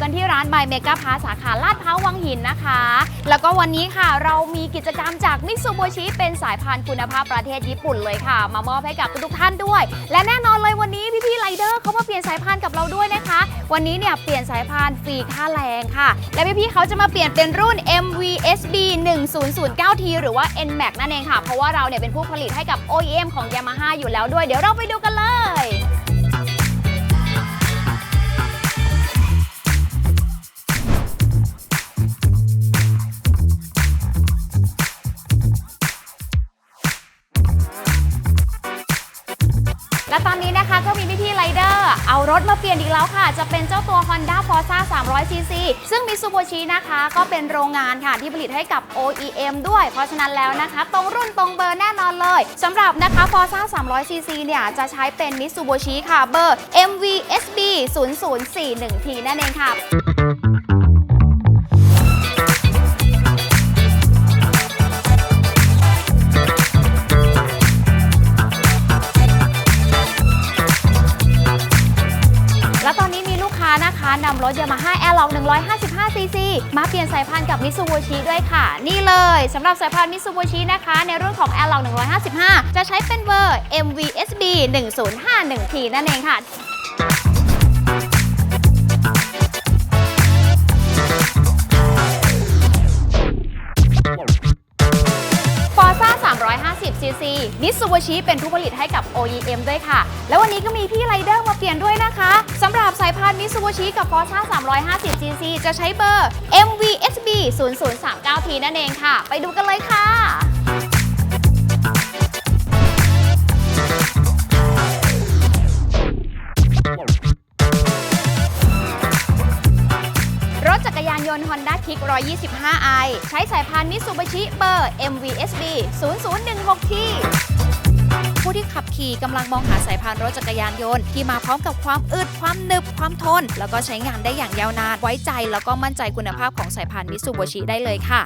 กันที่ร้าน My Mega p a สาขาลาดพร้าววังหินนะคะ แล้วก็วันนี้ค่ะเรามีกิจกรรมจากมิ t ซูโ s ชิเป็นสายพานคุณภาพประเทศญี่ปุ่นเลยค่ะ มามอบให้กับทุกท่านด้วย และแน่นอนเลยวันนี้พี่ๆไรเดอร์เขามาเปลี่ยนสายพานกับเราด้วยนะคะ วันนี้เนี่ยเปลี่ยนสายพานฟรีค่าแรงค่ะ และพี่ๆเขาจะมาเปลี่ยนเป็นรุ่น MVSB 1009T หรือว่า NMAX นั่นเองค่ะ เพราะว่าเราเนี่ยเป็นผู้ผลิตให้กับ OEM ของ Yamaha อยู่แล้วด้วย เดี๋ยวเราไปดูกันเลย และตอนนี้นะคะก็มีพี่ๆไรเดอร์เอารถมาเปลี่ยนอีกแล้วค่ะ จะเป็นเจ้าตัว Honda Forza 300cc ซึ่ง Mitsubishi นะคะ ก็เป็นโรงงานค่ะที่ผลิตให้กับ OEM ด้วย เพราะฉะนั้นแล้วนะคะ ตรงรุ่นตรงเบอร์แน่นอนเลยสำหรับนะคะ Forza 300cc เนี่ยจะใช้เป็น Mitsubishi ค่ะเบอร์ MVSB 0041T นั่นเองค่ะ ค้านะคะนำรถ Yamaha Airlock 155cc มาเปลี่ยนสายพานกับ Mitsubishi ด้วยค่ะ นี่เลยสำหรับสายพาน Mitsubishi นะคะ ในรุ่นของ Airlock 155 จะใช้เป็นเบอร์ MVSB 1051T นั่นเองค่ะ Forza 350cc Mitsubishi เป็นผู้ผลิตให้กับ OEM ด้วยค่ะ แล้ววันนี้ก็มีพี่ไรเดอร์มาเปลี่ยนด้วยนะคะส กับสายพาน Mitsubishi กับ Forza 350cc จะใช้เบอร์ MVSB 0039T นั่นเองค่ะ ไปดูกันเลยค่ะักรยานยนต์ Honda Kick 125i ใช้สายพาน Mitsubishi เบอร์ MVSB 0016T ผู้ที่ขับขี่กำลังมองหาสายพานรถจักรยานยนต์ที่มาพร้อมกับความอึดความหนึบความทน แล้วก็ใช้งานได้อย่างยาวนานไว้ใจแล้วก็มั่นใจคุณภาพของสายพานมิสูบิชิได้เลยค่ะ